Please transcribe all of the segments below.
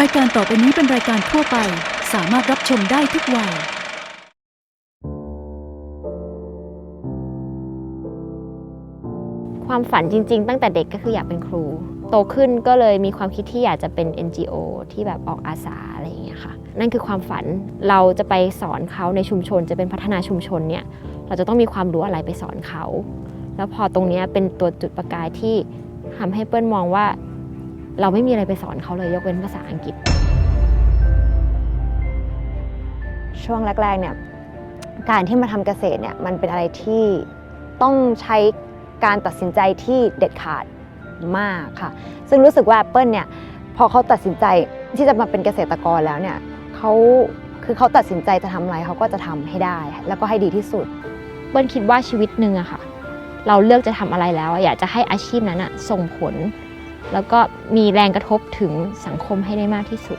รายการต่อไปนี้เป็นรายการทั่วไป สามารถรับชมได้ทุกวัย ความฝันจริง ๆ ตั้งแต่เด็กก็คืออยากเป็นครู โตขึ้นก็เลยมีความคิดที่อยากจะเป็น NGO ที่แบบออกอาสาอะไรอย่างเงี้ยค่ะ นั่นคือความฝันเราจะไปสอนเขาในชุมชน จะเป็นพัฒนาชุมชนเนี่ยเราจะต้องมีความรู้อะไรไปสอนเขา แล้วพอตรงเนี้ยเป็นตัวจุดประกายที่ทำให้เปิ้ลมองว่า เราไม่มีอะไรไปสอนเขาเลยยกเว้นภาษาอังกฤษ ช่วงแรกๆเนี่ยการที่มาทำเกษตรเนี่ยมันเป็นอะไรที่ต้องใช้การตัดสินใจที่เด็ดขาดมากค่ะ ซึ่งรู้สึกว่าเปิ้ลเนี่ยพอเขาตัดสินใจที่จะมาเป็นเกษตรกรแล้วเนี่ยเขาคือเขาตัดสินใจจะทำอะไรเขาก็จะทำให้ได้ แล้วก็ให้ดีที่สุด เปิ้ลคิดว่าชีวิตหนึ่งอะค่ะ เราเลือกจะทำอะไรแล้วอะอยากจะให้อาชีพนั้นอะส่งผล แล้วก็มีแรงกระทบถึงสังคมให้ได้มากที่สุด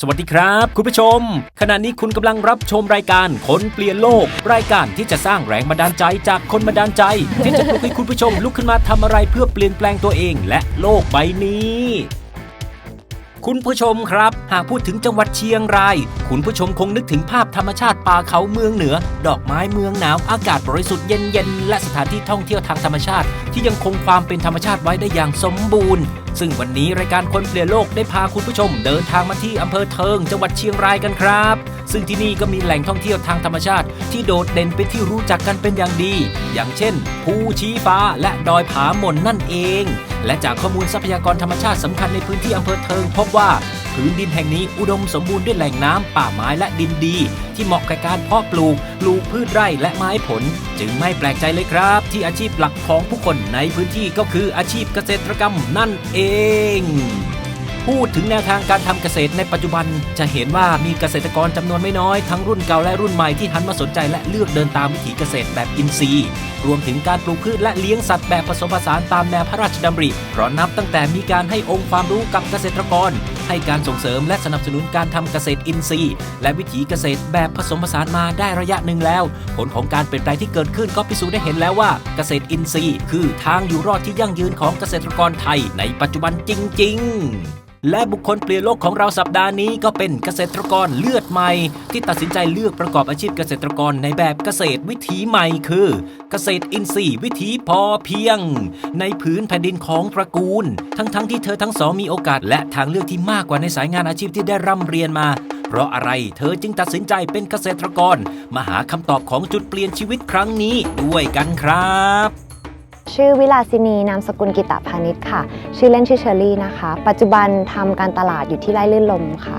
สวัสดีครับ คุณผู้ชม ขณะนี้คุณกำลังรับชมรายการคนเปลี่ยนโลก รายการที่จะสร้างแรงบันดาลใจจากคนบันดาลใจ ที่จะปลุกให้คุณผู้ชมลุกขึ้นมาทำอะไรเพื่อเปลี่ยนแปลงตัวเองและโลกใบนี้ คุณผู้ชมครับ หากพูดถึงจังหวัดเชียงราย คุณผู้ชมคงนึกถึงภาพธรรมชาติป่าเขาเมืองเหนือ ดอกไม้เมืองหนาวอากาศบริสุทธิ์เย็นๆและสถานที่ท่องเที่ยวทางธรรมชาติ ที่ยังคงความเป็นธรรมชาติไว้ได้อย่างสมบูรณ์ ซึ่งวันนี้รายการคนเปลี่ยนโลกได้พาคุณผู้ชม เดินทางมาที่อำเภอเทิง จังหวัดเชียงรายกันครับ ซึ่งที่นี่ก็มีแหล่งท่องเที่ยวทางธรรมชาติ ที่โดดเด่นเป็นที่รู้จักกันเป็นอย่างดี อย่างเช่น ภูชีฟ้าและดอยผาหม่นนั่นเองและจากข้อมูลทรัพยากรธรรมชาติสำคัญในพื้นที่อำเภอเทิง พบว่าพื้นดินแห่งนี้อุดมสมบูรณ์ด้วยแหล่งน้ำป่าไม้และดินดี ที่เหมาะกับการเพาะปลูกปลูกพืชไร่และไม้ผล จึงไม่แปลกใจเลยครับ ที่อาชีพหลักของผู้คนในพื้นที่ก็คืออาชีพเกษตรกรรมนั่นเองพูดถึงแนวทางการทำเกษตรในปัจจุบัน จะเห็นว่ามีเกษตรกรจำนวนไม่น้อยทั้งรุ่นเก่าและรุ่นใหม่ที่หันมาสนใจและเลือกเดินตามวิถีเกษตรแบบอินทรีย์ รวมถึงการปลูกพืชและเลี้ยงสัตว์แบบผสมผสานตามแนวพระราชดำริ เพราะนับตั้งแต่มีการให้องค์ความรู้กับเกษตรกร ให้การส่งเสริมและสนับสนุนการทำเกษตรอินทรีย์ และวิถีเกษตรแบบผสมผสานมาได้ระยะหนึ่งแล้ว ผลของการเปลี่ยนแปลงที่เกิดขึ้นก็พิสูจน์ได้เห็นแล้วว่าเกษตรอินทรีย์ คือทางอยู่รอดที่ยั่งยืนของเกษตรกรไทยในปัจจุบันจริง ๆ และบุคคลเปลี่ยนโลกของเราสัปดาห์นี้ก็เป็นเกษตรกรเลือดใหม่ ที่ตัดสินใจเลือกประกอบอาชีพเกษตรกรในแบบเกษตรวิถีใหม่คือ เกษตรอินทรีย์วิถีพอเพียง ในพื้นแผ่นดินของตระกูล ทั้งๆทที่เธอทั้งสองมีโอกาสและทางเลือกที่มากกว่าในสายงานอาชีพที่ได้ร่ำเรียนมา เพราะอะไรเธอจึงตัดสินใจเป็นเกษตรกร มาหาคำตอบของจุดเปลี่ยนชีวิตครั้งนี้ด้วยกันครับ ชื่อวิลาสินีนามสกุลกิตาพาณิชย์ค่ะ ชื่อเล่นชื่อเชอรี่นะคะ ปัจจุบันทำการตลาดอยู่ที่ไร่ลื่นลมค่ะ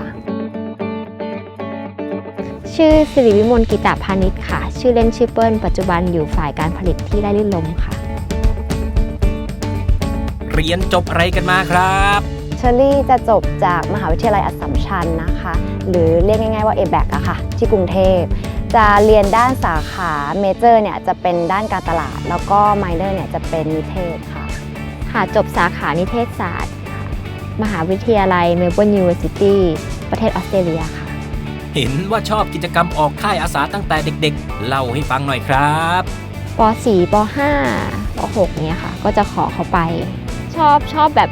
ชื่อสิริวิมลกิตาพาณิชย์ค่ะ ชื่อเล่นชื่อเปิ้ลปัจจุบันอยู่ฝ่ายการผลิตที่ไร่ลื่นลมค่ะ เรียนจบอะไรกันมาครับ เชอรี่จะจบจากมหาวิทยาลัยอัสสัมชัญนะคะ หรือเรียกง่ายๆว่า a b a c อะค่ะ ที่กรุงเทพ จะเรียนด้านสาขาเมเจอร์เนี่ยจะเป็นด้านการตลาด แล้วก็ไมเนอร์เนี่ยจะเป็นนิเทศค่ะ ค่ะจบสาขานิเทศศาสตร์ มหาวิทยาลัยเมลเบิร์นยูนิเวอร์ซิตี้ประเทศออสเตรเลียค่ะ เห็นว่าชอบกิจกรรมออกค่ายอาสาตั้งแต่เด็กๆ เล่าให้ฟังหน่อยครับป .4 ป .5 ป .6 เนี่ยค่ะ ก็จะขอเขาไป ชอบชอบแบบ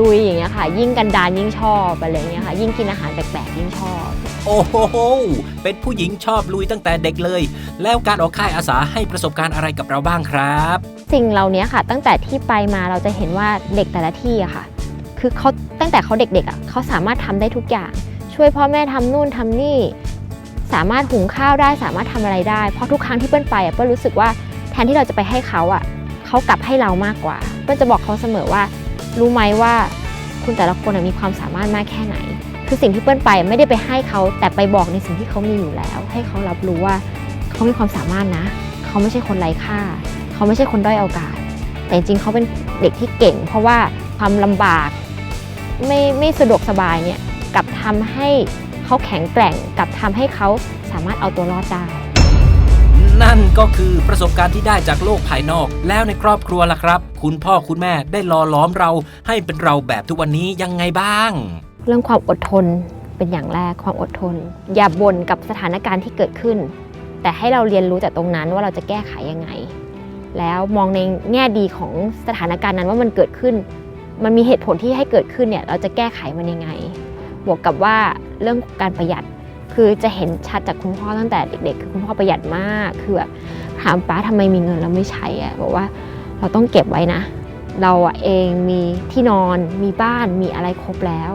ลุยๆอย่างเงี้ยค่ะ ยิ่งกันดานยิ่งชอบอะไรเงี้ยค่ะ ยิ่งกินอาหารแปลกๆยิ่งชอบ โอ้โหเป็นผู้หญิงชอบลุยตั้งแต่เด็กเลย แล้วการออกค่ายอาสาให้ประสบการณ์อะไรกับเราบ้างครับ สิ่งเหล่านี้ค่ะ ตั้งแต่ที่ไปมาเราจะเห็นว่าเด็กแต่ละที่อะค่ะ คือเขาตั้งแต่เขาเด็กๆอะเขาสามารถทำได้ทุกอย่าง ช่วยพ่อแม่ทำนู่นทำนี่ สามารถหุงข้าวได้สามารถทำอะไรได้เพราะทุกครั้งที่เปิ้ลไปอะเปิ้ลรู้สึกว่าแทนที่เราจะไปให้เขาอะเขากลับให้เรามากกว่า เปิ้ลจะบอกเขาเสมอว่า รู้ไหมว่าคุณแต่ละคนมีความสามารถมากแค่ไหน คือสิ่งที่เปิ้ลไปไม่ได้ไปให้เขาแต่ไปบอกในสิ่งที่เขามีอยู่แล้ว ให้เขารับรู้ว่าเขามีความสามารถนะ เขาไม่ใช่คนไร้ค่า เขาไม่ใช่คนด้อยโอกาส แต่จริงเขาเป็นเด็กที่เก่ง เพราะว่าความลำบากไม่ไม่สะดวกสบายเนี่ยกับทำให้เขาแข็งแกร่งกับทำให้เขาสามารถเอาตัวรอดได้ นั่นก็คือประสบการณ์ที่ได้จากโลกภายนอก แล้วในครอบครัวล่ะครับ คุณพ่อคุณแม่ได้หล่อล้อมเรา ให้เป็นเราแบบทุกวันนี้ยังไงบ้าง เรื่องความอดทนเป็นอย่างแรกความอดทน อย่าบ่นกับสถานการณ์ที่เกิดขึ้น แต่ให้เราเรียนรู้จากตรงนั้นว่าเราจะแก้ไขยังไง แล้วมองในแง่ดีของสถานการณ์นั้นว่ามันเกิดขึ้น มันมีเหตุผลที่ให้เกิดขึ้นเนี่ยเราจะแก้ไขมันยังไง บวกกับว่าเรื่องการประหยัด คือจะเห็นชัดจากคุณพ่อตั้งแต่เด็กๆคือคุณพ่อประหยัดมาก คือแบบถามป้าทำไมมีเงินแล้วไม่ใช้อะบอกว่าเราต้องเก็บไว้นะ เราเองมีที่นอนมีบ้านมีอะไรครบแล้ว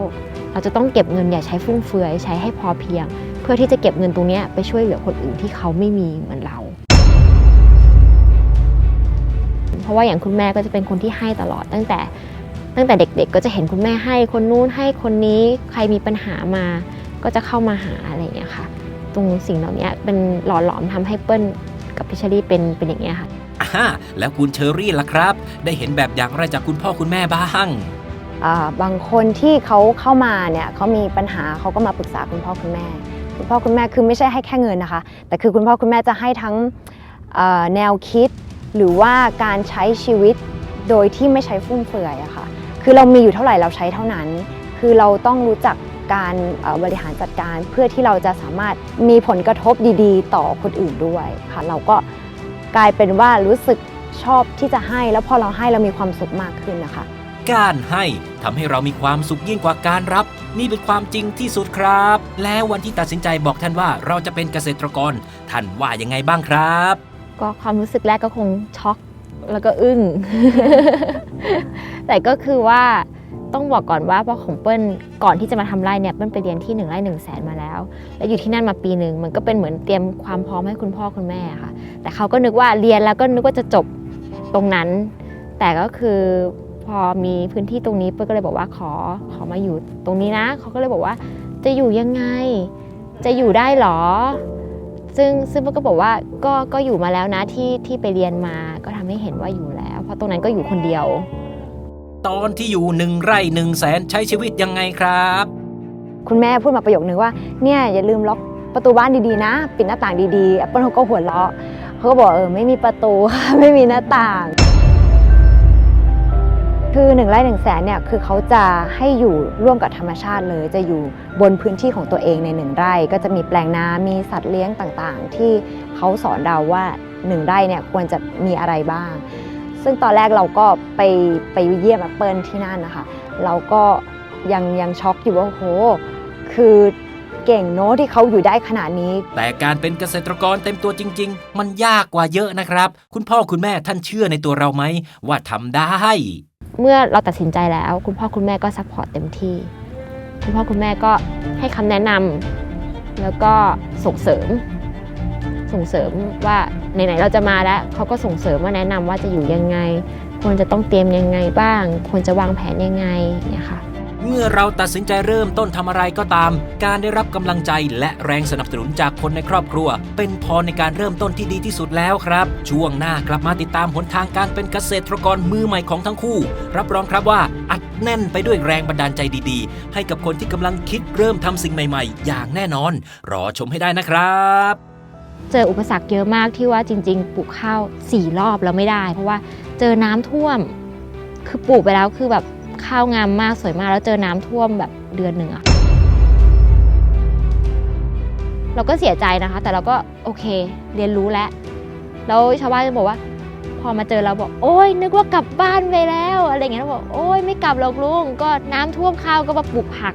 เราจะต้องเก็บเงินอย่าใช้ฟุ่มเฟือยใช้ให้พอเพียง เพื่อที่จะเก็บเงินตรงนี้ไปช่วยเหลือคนอื่นที่เขาไม่มีเหมือนเรา เพราะว่าอย่างคุณแม่ก็จะเป็นคนที่ให้ตลอดตั้งแต่ตั้งแต่เด็กๆ ก็จะเห็นคุณแม่ให้คนนู้นให้คนนี้ใครมีปัญหามา ก็จะเข้ามาหาอะไรอย่างเงี้ยค่ะ ตรงสิ่งเหล่านี้เป็นหล่อหลอมทำให้เปิ้ลกับพิชลี่เป็นเป็นอย่างเงี้ยค่ะอ่าแล้วคุณเชอรี่ล่ะครับ ได้เห็นแบบอย่างไรจากคุณพ่อคุณแม่บ้างอ่าบางคนที่เขาเข้ามาเนี่ยเขามีปัญหาเขาก็มาปรึกษาคุณพ่อคุณแม่ คุณพ่อคุณแม่คือไม่ใช่ให้แค่เงินนะคะ แต่คือคุณพ่อคุณแม่จะให้ทั้งเอ่อแนวคิด หรือว่าการใช้ชีวิตโดยที่ไม่ใช้ฟุ่มเฟือยอะค่ะคือเรามีอยู่เท่าไหร่เราใช้เท่านั้น คือเราต้องรู้จัก การเอ่อบริหารจัดการ เพื่อที่เราจะสามารถมีผลกระทบดีๆ ต่อคนอื่นด้วยค่ะเราก็กลายเป็นว่ารู้สึกชอบที่จะให้ แล้วพอเราให้เรามีความสุขมากขึ้นนะคะ การให้ทำให้เรามีความสุขยิ่งกว่าการรับ นี่เป็นความจริงที่สุดครับ แล้ววันที่ตัดสินใจบอกท่านว่าเราจะเป็นเกษตรกร ท่านว่ายังไงบ้างครับ ก็ความรู้สึกแรกก็คงช็อกแล้วก็อึ้ง แต่ก็คือว่า ต้องบอกก่อนว่าเพราะของเปิ้ลก่อนที่จะมาทำไร่เนี่ยเปิ้ลไปเรียนที่หนึ่งไร่หนึ่งแสนมาแล้ว แล้วอยู่ที่นั่นมาปีหนึ่งมันก็เป็นเหมือนเตรียมความพร้อมให้คุณพ่อคุณแม่ค่ะ แต่เขาก็นึกว่าเรียนแล้วก็นึกว่าจะจบตรงนั้น แต่ก็คือพอมีพื้นที่ตรงนี้เปิ้ลก็เลยบอกว่าขอขอมาอยู่ตรงนี้นะเขาก็เลยบอกว่าจะอยู่ยังไง จะอยู่ได้หรอ ซึ่งซึ่งมันก็บอกว่าก็ก็อยู่มาแล้วนะที่ที่ไปเรียนมาก็ทำให้เห็นว่าอยู่แล้ว เพราะตรงนั้นก็อยู่คนเดียว ตอนที่อยู่หนึ่งไร่หนึ่งแสนใช้ชีวิตยังไงครับ คุณแม่พูดมาประโยคนึงว่าเนี่ยอย่าลืมล็อกประตูบ้านดีๆนะ ปิดหน้าต่างดีๆแอปเปิลเขาก็หัวเราะเขาก็บอกเออไม่มีประตูไม่มีหน้าต่าง คือหนึ่งไร่หนึ่งแสนเนี่ยคือเขาจะให้อยู่ร่วมกับธรรมชาติเลย จะอยู่บนพื้นที่ของตัวเองในหนึ่งไร่ ก็จะมีแปลงนา มีสัตว์เลี้ยงต่างๆ ที่เขาสอนเราว่าหนึ่งไร่เนี่ยควรจะมีอะไรบ้าง ซึ่งตอนแรกเราก็ไปไปเยี่ยมแอปเปิลที่นั่นนะคะ เราก็ยังยังช็อกอยู่ว่าโอ้โหคือเก่งเนอะที่เขาอยู่ได้ขนาดนี้ แต่การเป็นเกษตรกรเต็มตัวจริง ๆ มันยากกว่าเยอะนะครับ คุณพ่อคุณแม่ท่านเชื่อในตัวเราไหมว่าทำได้ เมื่อเราตัดสินใจแล้ว คุณพ่อคุณแม่ก็ซัพพอร์ตเต็มที่ คุณพ่อคุณแม่ก็ให้คำแนะนำแล้วก็ส่งเสริม ส่งเสริมว่าไหนๆเราจะมาแล้วเขาก็ส่งเสริมว่าแนะนำว่าจะอยู่ยังไง ควรจะต้องเตรียมยังไงบ้าง ควรจะวางแผนยังไงเนี่ยค่ะเมื่อเราตัดสินใจเริ่มต้นทำอะไรก็ตาม การได้รับกำลังใจและแรงสนับสนุนจากคนในครอบครัว เป็นพรในการเริ่มต้นที่ดีที่สุดแล้วครับ ช่วงหน้ากลับมาติดตามหนทางการเป็นเกษตรกรมือใหม่ของทั้งคู่ รับรองครับว่า อัดแน่นไปด้วยแรงบันดาลใจดีๆ ให้กับคนที่กำลังคิดเริ่มทำสิ่งใหม่ๆ อย่างแน่นอน รอชมให้ได้นะครับ เจออุปสรรคเยอะมากที่ว่าจริง ๆ ปลูกข้าวสี่รอบแล้วไม่ได้ เพราะว่าเจอน้ำท่วม คือปลูกไปแล้วคือแบบข้าวงามมากสวยมากแล้วเจอน้ำท่วมแบบเดือนหนึ่งอะเราก็เสียใจนะคะ แต่เราก็โอเค เรียนรู้แล้วแล้วชาวบ้านจะบอกว่า พอมาเจอเราบอกโอ้ยนึกว่ากลับบ้านไปแล้ว อะไรเงี้ยเราบอกโอ้ยไม่กลับหรอกลุงก็น้ำท่วมข้าวก็มาปลูกผัก